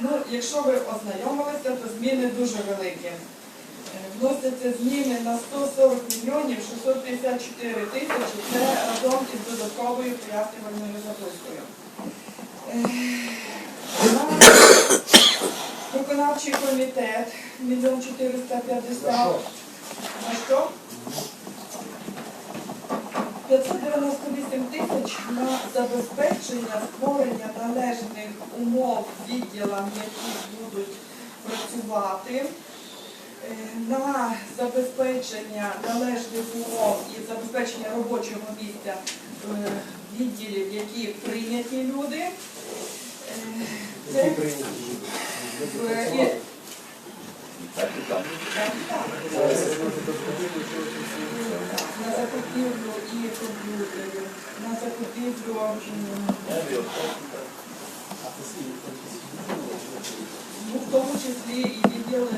Ну, якщо ви ознайомилися, то зміни дуже великі. Е, Вносяться зміни на 140 мільйонів 654 тисячі, це разом із додатковою пояснювальною запискою. Виконавчий комітет 1 450 на що? 598 тисяч на забезпечення створення належних умов відділам, які будуть працювати, Е, на забезпечення належних умов і забезпечення робочого місця е, відділів, які прийняті люди. Е, Це Так, і так. на закупівлю і комп'ютерів, на закупівлю ну, в тому числі і відділ.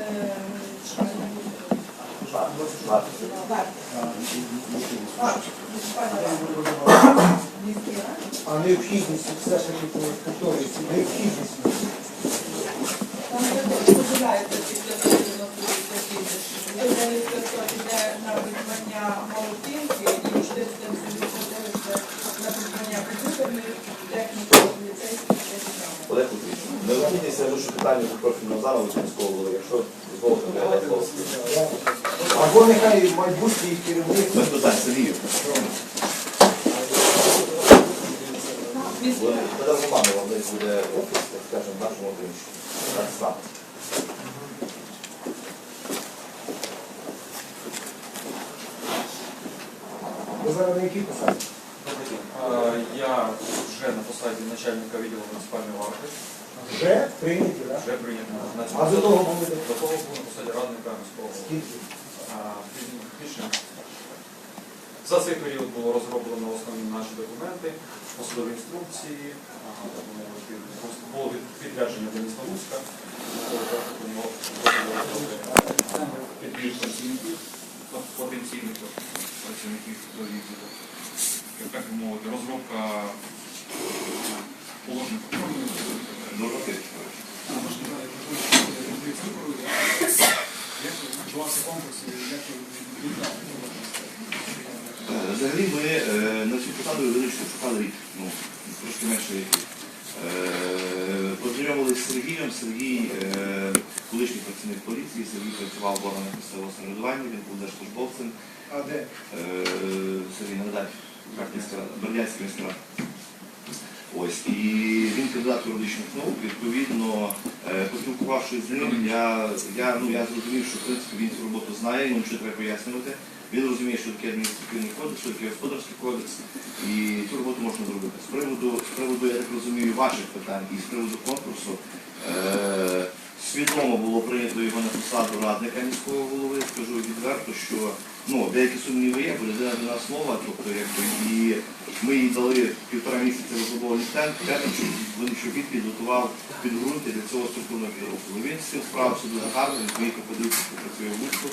А, необхідність, таки повторюється, необхідність. Поділяється після потрібно Видається, що йде на придбання молотинки і 479 це на придбання комп'ютерних техніки, поліцейських. Олег необхідність я лише питання до профільного залу міського голови, якщо дозволите, я вас слово. Або нехай майбутній керівник. Без питань, Сергію. Міський рад. Федор Романова десь буде офіс, так скажемо, в нашому приміщенні. Так само. Ви зараз на якій посаді? Е, Я вже на посаді начальника відділу муніципальної варти, Вже прийняті, так? вже прийнято А до того були до того був на посаді радника міського скільки? Більше. За цей період було розроблено основні наші документи, посадові інструкції, було відрядження до міста Луцька, Підбір потенційних працівників відділу. Як так мовити, розробка Норматив. Е, Взагалі ми е, на цю посаду величку шукали рік, ну, трошки менше рік. Е, Познайомилися з Сергієм. Сергій, е, колишній працівник поліції, Сергій працював в органах місцевого самоврядування, він був держслужбовцем. А де? Е, Сергій нагадай, Бердянська міська. Ось, і він кандидат юридичних наук, відповідно, е, поспілкувавшись з ним, я, я, ну, я зрозумів, що в принципі він цю роботу знає, йому нічого треба пояснювати. Він розуміє, що таке адміністративний кодекс, що таке господарський кодекс, і цю роботу можна зробити. З приводу, з приводу, я так розумію, ваших питань і з приводу конкурсу, е, свідомо було прийнято його на посаду радника міського голови. Скажу відверто, що ну, деякі сумніви є, бо людина до нас нова, тобто якби і ми їй дали півтора місяця розробований тент, щоб він підготував підґрунти для цього структурного підрозділу. Він з цим справився дуже гарно, він поїхав подивитися, що працює в Луцьку.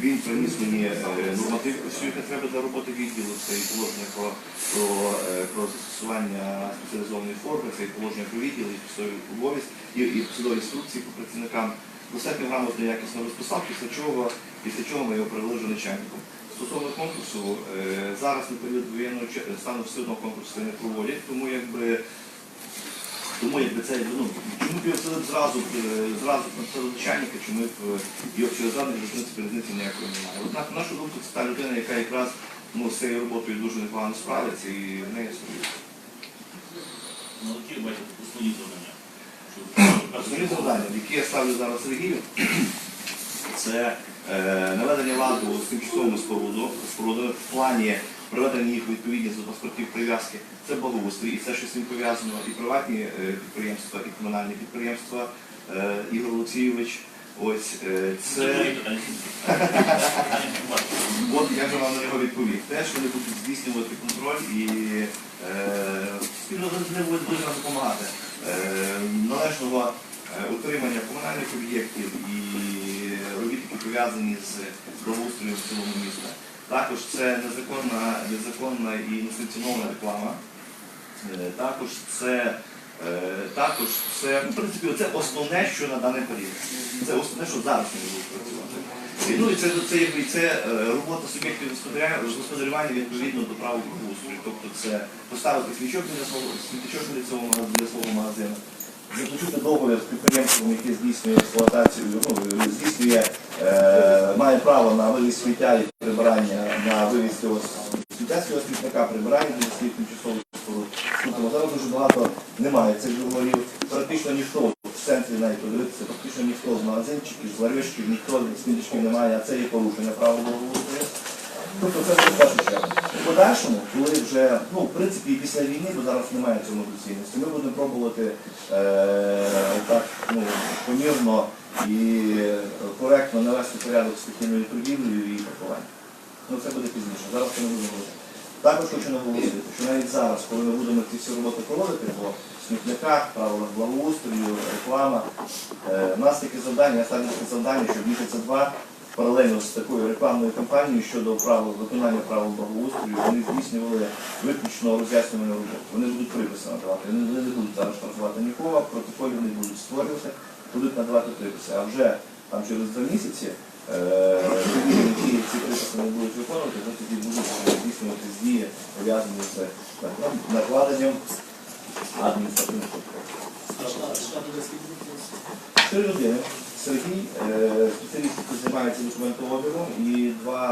Він приніс мені е, норматив, що яка треба для роботи відділу, це і положення про, про, е, про застосування спеціалізованої форми, це і положення про відділ, і посадові обов'язки, і, і посадові інструкції по працівникам. Достатньо грамотно якісно розписав, після чого, після чого ми його привели начальником. Стосовно конкурсу, е, зараз на період воєнного стану все одно конкурси не проводять, тому якби тому якби це ну чому б його вселити зразу е, зразу начальника, чому б е, його вчили зразу, в принципі різниці ніякої немає. Однак, на нашу думку, це та людина, яка якраз ну, з цією роботою дуже непогано справиться і в неї собі. Ну, які бачите, основні завдання. Основні завдання, які я ставлю зараз Сергію, це е, наведення ладу з тимчасовими спорудами в плані приведення їх відповідність до паспортів прив'язки. Це благоустрій, і все, що з цим пов'язано, і приватні е, підприємства, і комунальні підприємства. Е, Ігор Олексійович, ось е, це. От я вже вам на нього відповів. Теж вони будуть здійснювати контроль і спільно з ним будуть нам допомагати. Належного утримання комунальних об'єктів і робіт, які пов'язані з благоустроєм в цілому міста. Також це незаконна, незаконна і несанкціонована реклама. Е, Також це, е, також це, ну, в принципі, це основне, що на даний період. Це основне, що зараз не буде працювати. Ну, і це, це, якби, це е, робота суб'єктів господарювання відповідно до права благоустрою. Тобто це поставити свічок для свого для свого магазину, заключити договір з підприємством, яке здійснює експлуатацію, ну, здійснює, право на вивіз сміття і прибирання, на вивіз цього сміттяського смітника, прибирання для своїх тимчасових споруд. Зараз дуже багато немає цих договорів. Практично ніхто в центрі навіть подивитися, практично ніхто з магазинчиків, з ларьочків, ніхто з сміточків немає, а це є порушення права благоустрою. Тобто це в першу чергу. В подальшому, коли вже, ну, в принципі, і після війни, бо зараз немає цьому доцільності, ми будемо пробувати е, так, ну, помірно і коректно навести порядок з такими торгівлею і паркуванням. Ну це буде пізніше. Зараз це не будемо робити. Також хочу наголосити, що навіть зараз, коли ми будемо ці всі роботи проводити по смітниках, правилах благоустрою, реклама, е, у нас таке завдання, я ставлю таке завдання, щоб місяця два паралельно з такою рекламною кампанією щодо правил виконання правил благоустрою, вони здійснювали виключно роз'яснювальну роботу. Вони будуть приписи надавати. Вони, не будуть зараз штрафувати нікого, протоколів не будуть створювати, будуть надавати приписи. А вже там через два місяці е, які ці приписи не будуть виконувати, вони тоді будуть здійснювати дії, пов'язані з ну, накладенням адміністративних. Три людини. Сергій, е, спеціаліст, який займається документообігом, і два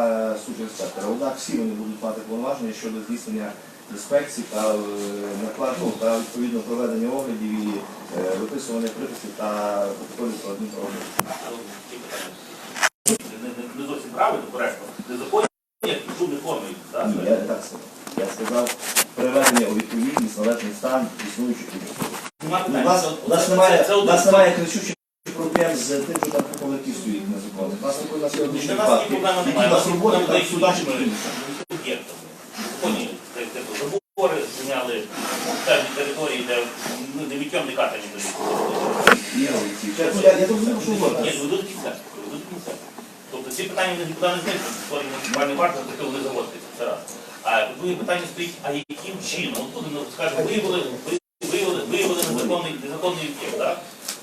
судді-інспектора. Однак всі вони будуть мати повноваження щодо здійснення інспекцій та е, накладу та відповідно проведення оглядів і виписування приписів та протоколів про адмінправопорушення. не, не, не зовсім правильно, коректно. Незаконні, як шумні форми. так? Ні, я не так сказав. Я сказав приведення у відповідність належний стан існуючих тимчасових. Нема У питань. нас, Це- у нас це- немає, це у нас немає кричучих проблем з тим, що там поповики стоїть. У нас у нас є одні Для нас факти, ні проблеми немає. нас Нас роботи з судачі іншими об'єктами. Вони забори зняли певні території, де ну, не дають. Ну, я, я розумію, що Ні, говорите. до кінця. доведуть до кінця. Тобто ці питання вони нікуди не зникнуть, створені муніципальні варти, таке вони заводяться. Це раз. А друге питання стоїть, а яким чином? От тут, ну, скажімо, виявили, виявили незаконний, незаконний об'єкт, так?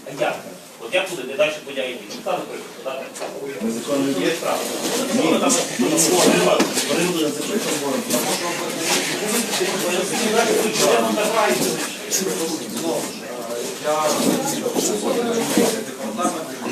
А як? От як буде, де далі подяє Ну, так, так? Незаконний справа. Ні, Вони будуть за прикладом говорити. Я